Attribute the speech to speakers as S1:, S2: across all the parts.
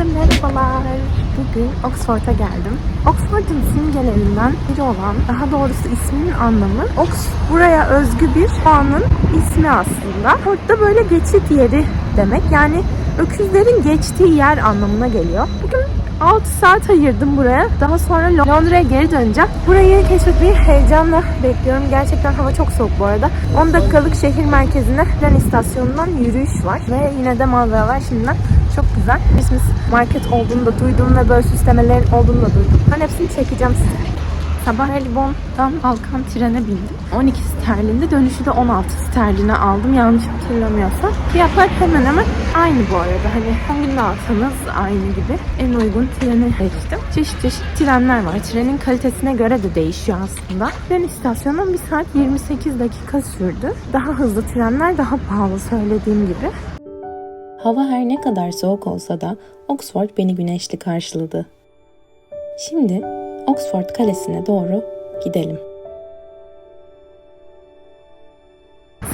S1: Herkese merhabalar. Bugün Oxford'a geldim. Oxford'un simgelerinden biri olan, daha doğrusu isminin anlamı, Ox buraya özgü bir puanın ismi aslında. Oxford'da böyle geçit yeri demek. Yani öküzlerin geçtiği yer anlamına geliyor. Bugün 6 saat ayırdım buraya. Daha sonra Londra'ya geri döneceğim. Burayı keşfetmeyi heyecanla bekliyorum. Gerçekten hava çok soğuk bu arada. 10 dakikalık şehir merkezine tren istasyonundan yürüyüş var. Ve yine de manzaralar şimdiden güzel. Christmas market olduğunu da duydum ve böyle süslemelerin olduğunu da duydum. Ben hepsini çekeceğim size. Sabah Elbon'dan kalkan trene bindim. 12 sterlinde dönüşü de 16 sterline aldım yanlış hatırlamıyorsam. Fiyatlar hemen hemen aynı bu arada. Hani 10 günde alsanız aynı gibi. En uygun treni seçtim. Çeşit çeşit trenler var. Trenin kalitesine göre de değişiyor aslında. Tren istasyonundan 1 saat 28 dakika sürdü. Daha hızlı trenler daha pahalı söylediğim gibi.
S2: Hava her ne kadar soğuk olsa da Oxford beni güneşli karşıladı. Şimdi Oxford Kalesi'ne doğru gidelim.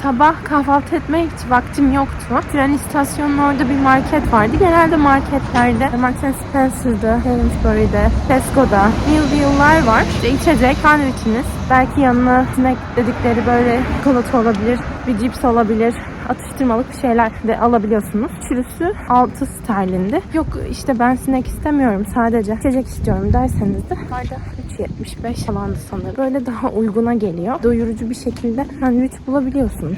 S1: Sabah kahvaltı etmeye hiç vaktim yoktu. Tren istasyonunun orada bir market vardı. Genelde marketlerde Marks Spencer'da, Sainsbury'de, Tesco'da Meal var. İşte içecek, sandviçiniz. Belki yanına snack dedikleri böyle çikolata olabilir, bir cips olabilir. Atıştırmalık şeyler de alabiliyorsunuz. Çürüsü 6 sterlindi. Yok işte ben snack istemiyorum sadece içecek istiyorum derseniz de yukarıda 3.75 falandı sanırım. Böyle daha uyguna geliyor. Doyurucu bir şekilde sandviç bulabiliyorsunuz.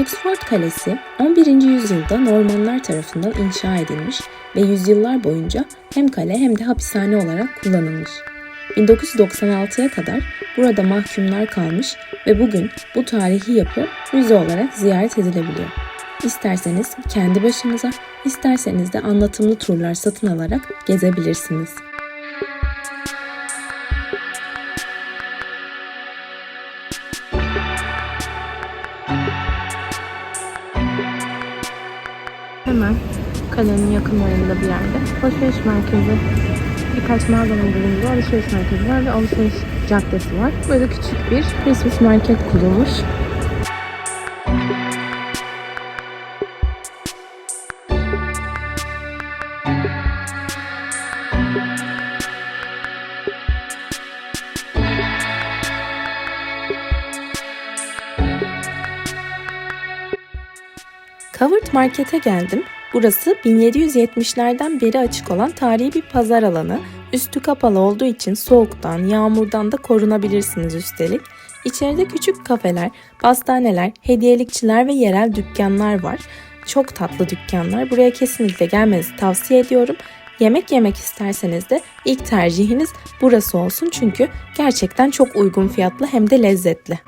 S2: Oxford Kalesi 11. yüzyılda Normanlar tarafından inşa edilmiş ve yüzyıllar boyunca hem kale hem de hapishane olarak kullanılmış. 1996'ya kadar burada mahkumlar kalmış ve bugün bu tarihi yapı müze olarak ziyaret edilebiliyor. İsterseniz kendi başınıza, isterseniz de anlatımlı turlar satın alarak gezebilirsiniz.
S1: Hemen kalenin yakınlarında bir yerde alışveriş merkezi birkaç mağazanın bulunduğu alışveriş merkezi var ve alışveriş caddesi var. Böyle küçük bir Christmas market kurulmuş.
S2: Covered Market'e geldim. Burası 1770'lerden beri açık olan tarihi bir pazar alanı. Üstü kapalı olduğu için soğuktan, yağmurdan da korunabilirsiniz üstelik. İçeride küçük kafeler, pastaneler, hediyelikçiler ve yerel dükkanlar var. Çok tatlı dükkanlar. Buraya kesinlikle gelmenizi tavsiye ediyorum. Yemek yemek isterseniz de ilk tercihiniz burası olsun çünkü gerçekten çok uygun fiyatlı hem de lezzetli.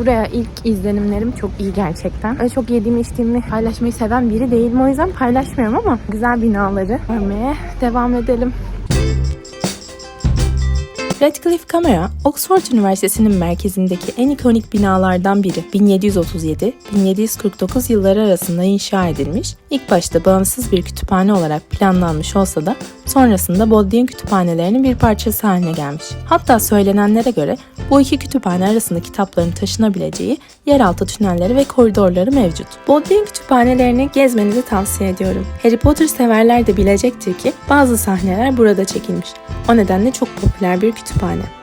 S1: Buraya ilk izlenimlerim çok iyi gerçekten. Öyle çok yediğimi içtiğimi paylaşmayı seven biri değilim. O yüzden paylaşmıyorum ama güzel binaları görmeye devam edelim.
S2: Radcliffe Camera, Oxford Üniversitesi'nin merkezindeki en ikonik binalardan biri. 1737-1749 yılları arasında inşa edilmiş, ilk başta bağımsız bir kütüphane olarak planlanmış olsa da sonrasında Bodleian kütüphanelerinin bir parçası haline gelmiş. Hatta söylenenlere göre bu iki kütüphane arasında kitapların taşınabileceği yeraltı tünelleri ve koridorları mevcut. Bodleian kütüphanelerini gezmenizi tavsiye ediyorum. Harry Potter severler de bilecektir ki bazı sahneler burada çekilmiş. O nedenle çok popüler bir kütüphane.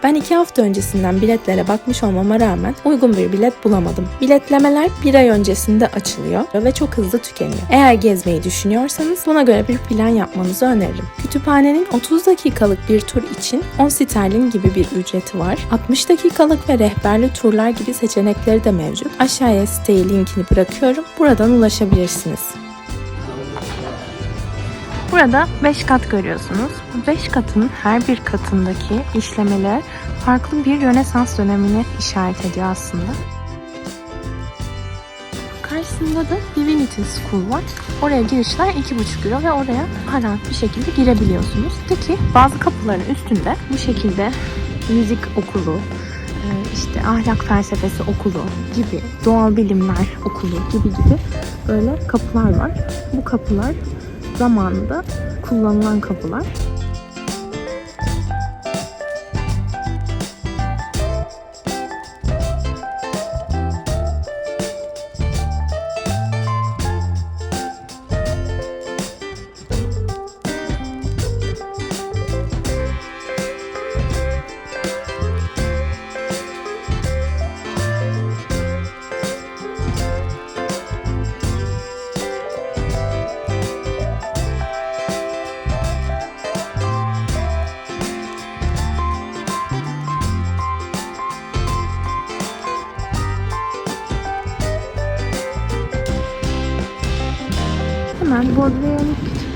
S2: Ben iki hafta öncesinden biletlere bakmış olmama rağmen uygun bir bilet bulamadım. Biletlemeler bir ay öncesinde açılıyor ve çok hızlı tükeniyor. Eğer gezmeyi düşünüyorsanız buna göre bir plan yapmanızı öneririm. Kütüphanenin 30 dakikalık bir tur için 10 sterlin gibi bir ücreti var. 60 dakikalık ve rehberli turlar gibi seçenekleri de mevcut. Aşağıya siteyi linkini bırakıyorum. Buradan ulaşabilirsiniz.
S1: Burada 5 kat görüyorsunuz. Bu 5 katın her bir katındaki işlemeler farklı bir Rönesans dönemine işaret ediyor aslında. Karşısında da Divinity School var. Oraya girişler 2,5 euro ve oraya rahat bir şekilde girebiliyorsunuz. Peki bazı kapıların üstünde bu şekilde müzik okulu, e, işte ahlak felsefesi okulu gibi, doğal bilimler okulu gibi gibi böyle kapılar var. Bu kapılar zamanında kullanılan kapılar.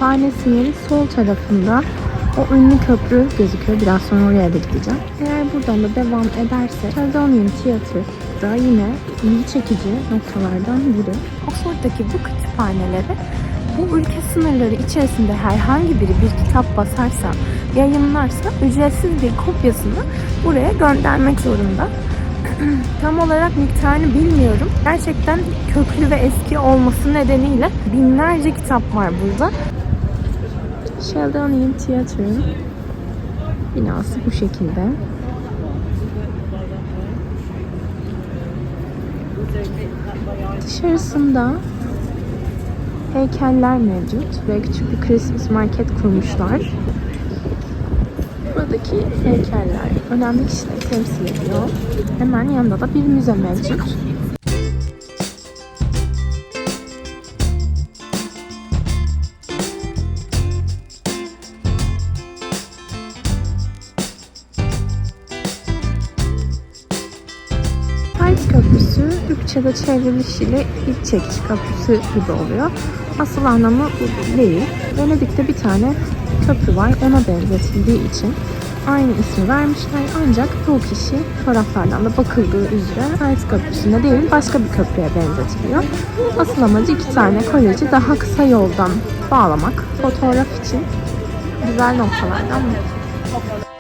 S1: Kütüphanesinin yeri sol tarafında. O ünlü köprü gözüküyor. Biraz sonra oraya da gideceğim. Eğer buradan da devam ederse Sheldonian Theatre da yine ilgi çekici noktalardan biri. Oxford'daki bu kütüphaneleri bu ülke sınırları içerisinde herhangi biri bir kitap basarsa, yayınlarsa ücretsiz bir kopyasını buraya göndermek zorunda. Tam olarak miktarını bilmiyorum. Gerçekten köklü ve eski olması nedeniyle binlerce kitap var burada. Sheldonian Theatre'ın binası bu şekilde. Dışarısında heykeller mevcut ve küçük bir Christmas market kurmuşlar. Buradaki heykeller önemli kişileri temsil ediyor. Hemen yanında da bir müze mevcut. Türkçe'de çevrilişiyle ilk çekiş köprüsü gibi oluyor. Asıl anlamı bu değil. Venedik'te bir tane köprü var. Ona benzetildiği için aynı ismi vermişler. Ancak çoğu kişi fotoğraflardan da bakıldığı üzere Hayt Köprüsü'ne değil başka bir köprüye benzetiliyor. Asıl amacı iki tane koleji daha kısa yoldan bağlamak. Fotoğraf için güzel noktalardan biri.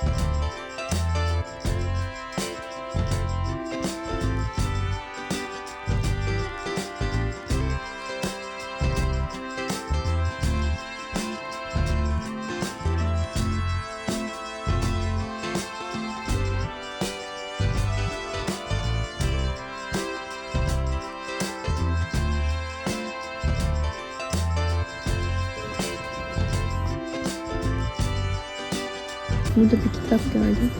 S1: Burada bir kitap gördüm.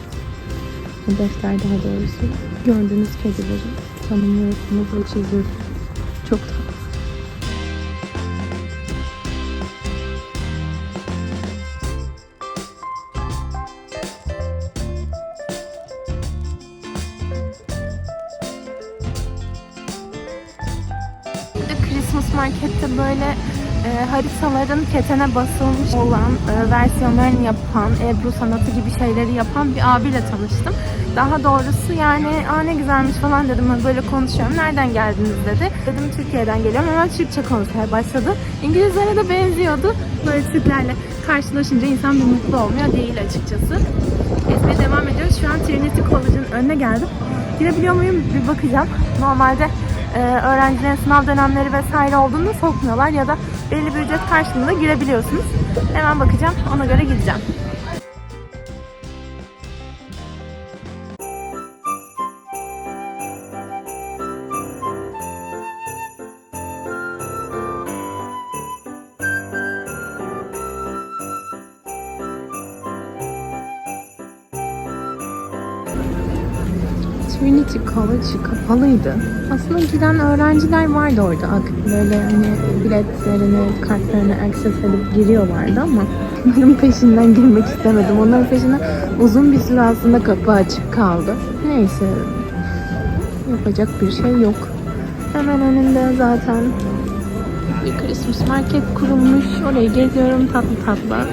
S1: Defter daha doğrusu. Gördüğünüz kedileri tanımlıyorsunuz ve çiziyorsunuz. Çok tatlı. Christmas Market'te böyle e, haritaların ketene basılmış olan e, versiyonlarını yapan, Ebru sanatı gibi şeyleri yapan bir abiyle tanıştım. Daha doğrusu yani aa ne güzelmiş falan dedim böyle konuşuyorum. Nereden geldiniz dedi. Dedim Türkiye'den geliyorum. Hemen Türkçe konuşmaya başladı. İngilizlere de benziyordu. Böyle Türklerle karşılaşınca insan bir mutlu olmuyor değil açıkçası. Gezmeye devam ediyoruz. Şu an Trinity College'ın önüne geldim. Girebiliyor muyum bir bakacağım. Normalde e, öğrencilerin sınav dönemleri vesaire olduğunda sokmuyorlar ya da belli bir ücret karşılığında girebiliyorsunuz. Hemen bakacağım. Ona göre gideceğim. Trinity College kapalıydı. Aslında giren öğrenciler vardı orada. Böyle hani biletlerini, kartlarını access edip giriyorlardı ama onların peşinden girmek istemedim. Onların peşinden uzun bir süre aslında kapı açık kaldı. Neyse yapacak bir şey yok. Hemen önünde zaten bir Christmas market kurulmuş. Orayı geziyorum tatlı tatlı.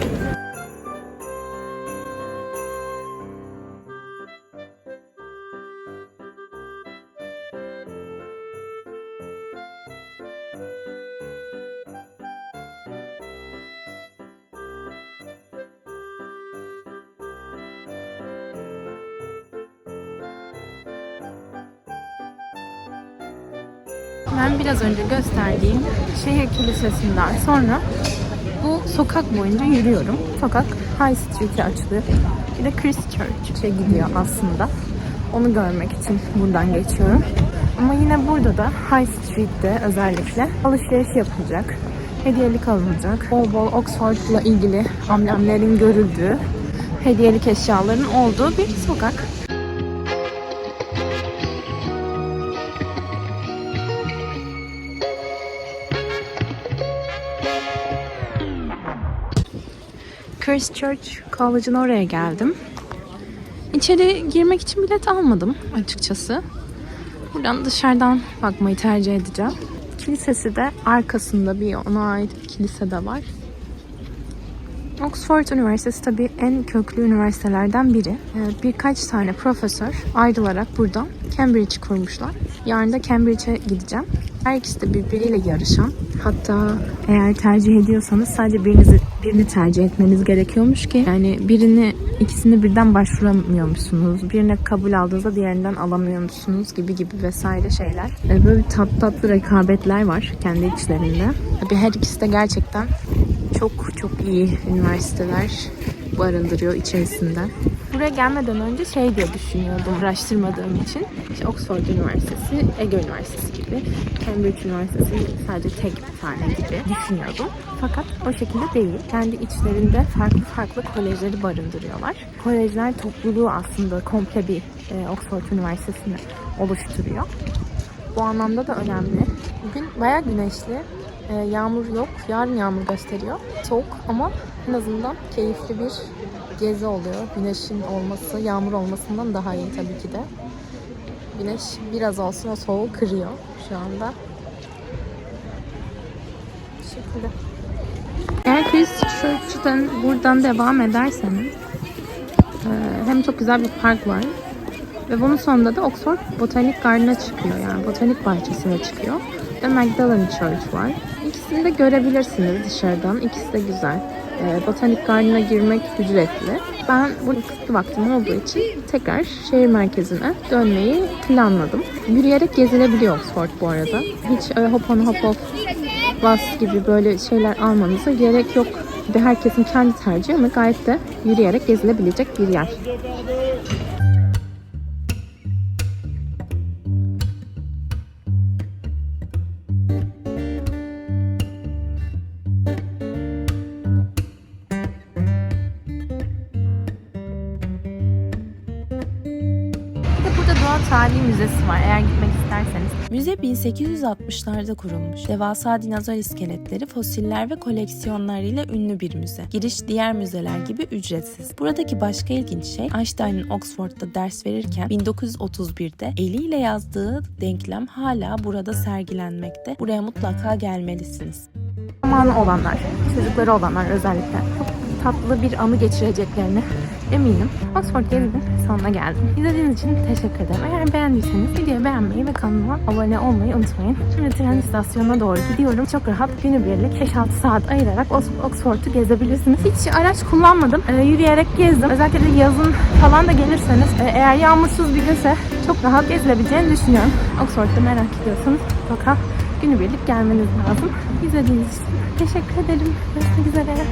S1: Şehir kilisesinden sonra bu sokak boyunca yürüyorum. Sokak High Street'e açılıyor. Bir de Christchurch'e gidiyor aslında. Onu görmek için buradan geçiyorum. Ama yine burada da High Street'te özellikle alışveriş yapılacak. Hediyelik alınacak. Bol bol Oxford'la ilgili amblemlerin görüldüğü, hediyelik eşyaların olduğu bir sokak. Christchurch College'ın oraya geldim. İçeri girmek için bilet almadım açıkçası. Buradan dışarıdan bakmayı tercih edeceğim. kilisesi de arkasında bir ona ait bir kilise de var. Oxford Üniversitesi tabii en köklü üniversitelerden biri. Ee, Birkaç tane profesör ayrılarak buradan Cambridge kurmuşlar. Yarın da Cambridge'e gideceğim. Her ikisi de birbiriyle yarışan. Hatta eğer tercih ediyorsanız sadece birinizi, birini tercih etmeniz gerekiyormuş ki yani birini ikisini birden başvuramıyormuşsunuz. Birine kabul aldığınızda diğerinden alamıyormuşsunuz gibi gibi vesaire şeyler. Ee, Böyle tatlı tatlı rekabetler var kendi içlerinde. Tabii her ikisi de gerçekten çok çok iyi üniversiteler barındırıyor içerisinde. Buraya gelmeden önce şey diye düşünüyordum araştırmadığım için. İşte Oxford Üniversitesi, Ege Üniversitesi gibi, Cambridge Üniversitesi sadece tek bir tane gibi düşünüyordum. Fakat o şekilde değil. Kendi içlerinde farklı farklı kolejleri barındırıyorlar. Kolejler topluluğu aslında komple bir e, Oxford Üniversitesi'ni oluşturuyor. Bu anlamda da önemli. Bugün bayağı güneşli. Ee, yağmur yok. Yarın yağmur gösteriyor. Soğuk ama en azından keyifli bir gezi oluyor. Güneşin olması, yağmur olmasından daha iyi tabii ki de. Güneş biraz olsun o soğuğu kırıyor şu anda. Şekilde. Eğer Christ Church'tan buradan devam ederseniz e, hem çok güzel bir park var ve bunun sonunda da Oxford Botanic Garden'a çıkıyor yani botanik bahçesine çıkıyor. Ve Magdalen Church var. İkisini de görebilirsiniz dışarıdan. İkisi de güzel. Ee, Botanik Garden'a girmek ücretli. Ben burada kısıtlı vaktim olduğu için tekrar şehir merkezine dönmeyi planladım. Yürüyerek gezilebiliyor Oxford bu arada. Hiç öyle hop on hop off bus gibi böyle şeyler almanıza gerek yok. Bir de herkesin kendi tercihi ama gayet de yürüyerek gezilebilecek bir yer. Tarihi Müzesi var eğer gitmek isterseniz.
S2: Müze 1860'larda kurulmuş. Devasa dinozor iskeletleri, fosiller ve koleksiyonlarıyla ünlü bir müze. Giriş diğer müzeler gibi ücretsiz. Buradaki başka ilginç şey Einstein'ın Oxford'da ders verirken 1931'de eliyle yazdığı denklem hala burada sergilenmekte. Buraya mutlaka gelmelisiniz.
S1: zamanı olanlar, çocukları olanlar özellikle çok tatlı bir anı geçireceklerini eminim. Oxford gezinin sonuna geldim. İzlediğiniz için teşekkür ederim. Eğer beğendiyseniz videoyu beğenmeyi ve kanalıma abone olmayı unutmayın. Şimdi tren istasyonuna doğru gidiyorum. Çok rahat günübirlik 5-6 saat ayırarak Ox- Oxford'u gezebilirsiniz. Hiç araç kullanmadım. Ee, yürüyerek gezdim. Özellikle de yazın falan da gelirseniz e, eğer yağmursuz bir günse çok rahat gezilebileceğini düşünüyorum. Oxford'u merak ediyorsanız mutlaka günübirlik gelmeniz lazım. İzlediğiniz için teşekkür ederim. Görüşmek üzere.